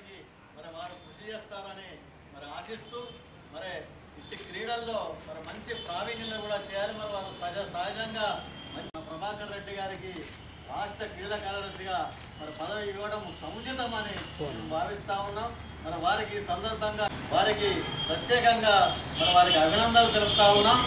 రాణించడానికి మరి వారు కృషి చేస్తారని మరి ఆశిస్తూ మరి ఇట్టి క్రీడల్లో మరి మంచి ప్రావీణ్యం కూడా చేయాలి. మరి వారు సహజ సహజంగా ప్రభాకర్ రెడ్డి గారికి రాష్ట్ర క్రీడా కార్యదర్శిగా మరి పదవి ఇవ్వడం సముచితమని భావిస్తా ఉన్నాం. మరి వారికి సందర్భంగా వారికి ప్రత్యేకంగా మరి వారికి అభినందనలు తెలుపుతా ఉన్నాం.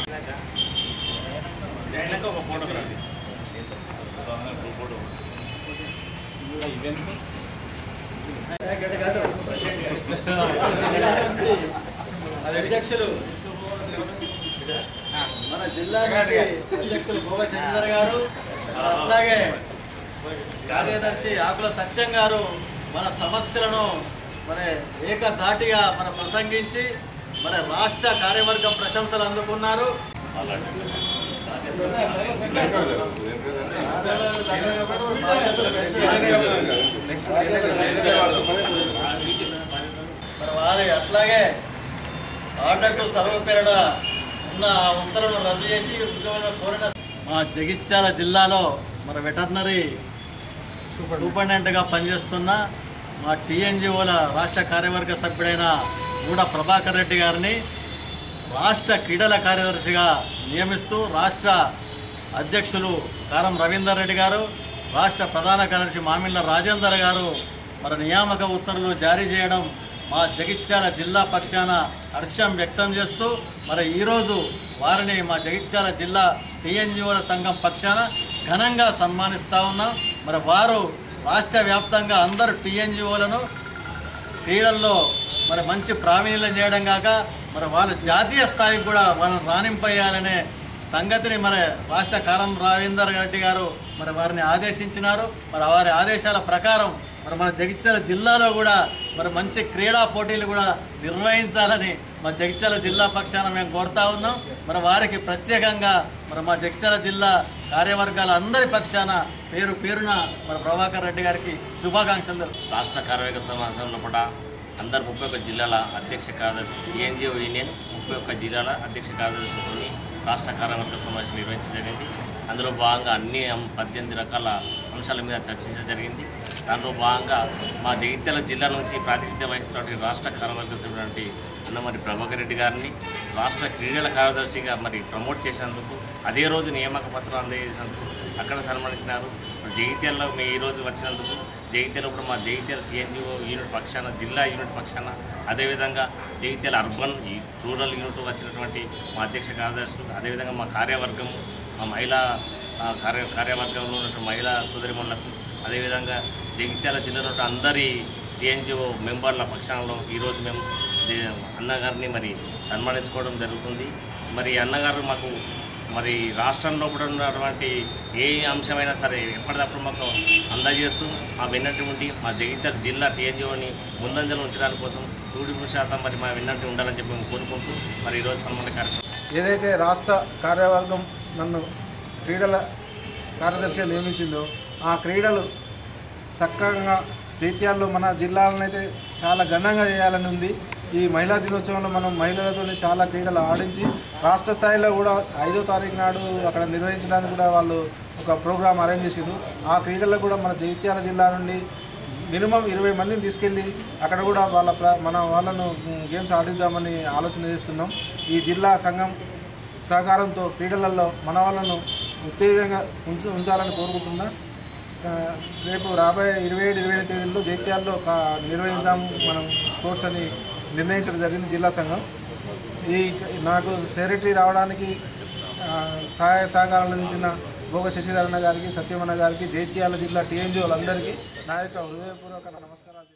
అధ్యక్షులు. మన జిల్లా నుంచి అధ్యక్షులు గోవా చంద్ర గారు మరి అట్లాగే కార్యదర్శి ఆకుల సత్యం గారు మన సమస్యలను మరి ఏకధాటిగా మన ప్రసంగించి మన రాష్ట్ర కార్యవర్గం ప్రశంసలు అందుకున్నారు. మరి వారి అట్లాగే కాంట్రాక్టు సర్వ పేరిట ఉన్న ఆ ఉత్తర్వులను రద్దు చేసి ఉద్యోగులను కోరిన మా జగిత్యాల జిల్లాలో మన వెటర్నరీ సూపరింటెండెంట్గా పనిచేస్తున్న మా టీఎన్జిఓల రాష్ట్ర కార్యవర్గ సభ్యుడైన గూడ ప్రభాకర్ రెడ్డి గారిని రాష్ట్ర క్రీడల కార్యదర్శిగా నియమిస్తూ రాష్ట్ర అధ్యక్షులు కారం రవీందర్ రెడ్డి గారు రాష్ట్ర ప్రధాన కార్యదర్శి మామిళ్ళ రాజేందర్ గారు మరి నియామక ఉత్తర్వులు జారీ చేయడం మా జగిత్యాల జిల్లా పక్షాన హర్షం వ్యక్తం చేస్తూ మరి ఈరోజు వారిని మా జగిత్యాల జిల్లా టీఎన్జిఓల సంఘం పక్షాన ఘనంగా సన్మానిస్తూ ఉన్నాం. మరి వారు రాష్ట్ర వ్యాప్తంగా అందరు టీఎన్జిఓలను క్రీడల్లో మరి మంచి ప్రావీణ్యం చేయడం కాక మరి వాళ్ళ జాతీయ స్థాయికి కూడా వాళ్ళని రాణింపయ్యాలనే సంగతిని మరి రాష్ట్ర కారం రవీందర్ రెడ్డి గారు మరి వారిని ఆదేశించినారు. మరి వారి ఆదేశాల ప్రకారం మరి మన జగిత్యాల జిల్లాలో కూడా మరి మంచి క్రీడా పోటీలు కూడా నిర్వహించాలని మా జగిత్యాల జిల్లా పక్షాన మేము కోరుతా ఉన్నాం. మరి వారికి ప్రత్యేకంగా మరి మా జగిత్యాల జిల్లా కార్యవర్గాల అందరి పక్షాన పేరు పేరున మరి ప్రభాకర్ రెడ్డి గారికి శుభాకాంక్షలు. రాష్ట్ర కార్మిక సమావేశంలో కూడా అందరు ముప్పై ఒక్క జిల్లాల అధ్యక్ష కార్యదర్శి ఎన్జిఓ యూనియన్ ముప్పై ఒక్క జిల్లాల అధ్యక్ష కార్యదర్శితో రాష్ట్ర కార్యవర్గ సమావేశం నిర్వహించడం జరిగింది. అందులో భాగంగా అన్ని పద్దెనిమిది రకాల అంశాల మీద చర్చించడం జరిగింది. దానిలో భాగంగా మా జగిత్యాల జిల్లా నుంచి ప్రాతినిధ్యం వహిస్తున్నటువంటి రాష్ట్ర కార్యవర్గ సభ్యుడు అన్నమరి ప్రభాకర్ రెడ్డి గారిని రాష్ట్ర క్రీడల కార్యదర్శిగా మరి ప్రమోట్ చేసినందుకు అదే రోజు నియామక పత్రం అందజేసినందుకు అక్కడ సన్మానించినారు. జగిత్యాలలో మీ ఈరోజు వచ్చినందుకు జగిత్యాల ఇప్పుడు మా జగిత్యాల టీఎన్జిఓ యూనిట్ పక్షాన జిల్లా యూనిట్ పక్షాన అదేవిధంగా జగిత్యాల అర్బన్ ఈ రూరల్ యూనిట్ వచ్చినటువంటి మా అధ్యక్ష కార్యదర్శులు అదేవిధంగా మా కార్యవర్గం మా మహిళా కార్య కార్యవర్గంలో ఉన్నటువంటి మహిళా సోదరిమణులకు అదేవిధంగా జగిత్యాల జిల్లాలో అందరి టీఎన్జిఓ మెంబర్ల పక్షాలలో ఈరోజు మేము అన్నగారిని మరి సన్మానించుకోవడం జరుగుతుంది. మరి అన్నగారు మాకు మరి రాష్ట్రంలో కూడా ఉన్నటువంటి ఏ అంశమైనా సరే ఎప్పటికప్పుడు మాకు అందజేస్తూ ఆ వెన్నట్టు ఉండి మా జగిత్యాల జిల్లా టీఎన్జిఓని ముందంజలు ఉంచడానికి కోసం నూటి శాతం మరి మా వెన్నట్టు ఉండాలని చెప్పి మేము కోరుకుంటూ మరి ఈరోజు సన్మాన కార్యక్రమం. ఏదైతే రాష్ట్ర కార్యవర్గం నన్ను క్రీడల కార్యదర్శిగా నియమించిందో ఆ క్రీడలు చక్కగా జైత్యాల్లో మన జిల్లాలనైతే అయితే చాలా ఘనంగా చేయాలని ఉంది. ఈ మహిళా దినోత్సవంలో మనం మహిళలతో చాలా క్రీడలు ఆడించి రాష్ట్ర స్థాయిలో కూడా ఐదో తారీఖు నాడు అక్కడ నిర్వహించడానికి కూడా వాళ్ళు ఒక ప్రోగ్రాం అరేంజ్ చేసిండ్రు. ఆ క్రీడల్లో కూడా మన జైత్యాల జిల్లా నుండి మినిమం ఇరవై మందిని తీసుకెళ్ళి అక్కడ కూడా వాళ్ళ ప్ర- మన వాళ్ళను గేమ్స్ ఆడిద్దామని ఆలోచన చేస్తున్నాం. ఈ జిల్లా సంఘం సహకారంతో క్రీడలలో మన వాళ్ళను ఉత్తేజంగా ఉంచు ఉంచాలని కోరుకుంటున్నా. రేపు రాబోయే ఇరవై ఏడు ఇరవై ఏడు తేదీల్లో జైత్యాల్లో కా నిర్వహిద్దాం మనం స్పోర్ట్స్ అని నిర్ణయించడం జరిగింది జిల్లా సంఘం. ఈ నాకు సెక్రటరీ రావడానికి సహాయ సహకారాలు అందించిన భోగ శశిధరణ గారికి సత్యమన్న గారికి జైత్యాల జిల్లా టీఎన్జిఓలందరికీ నా యొక్క హృదయపూర్వక నమస్కారాలు.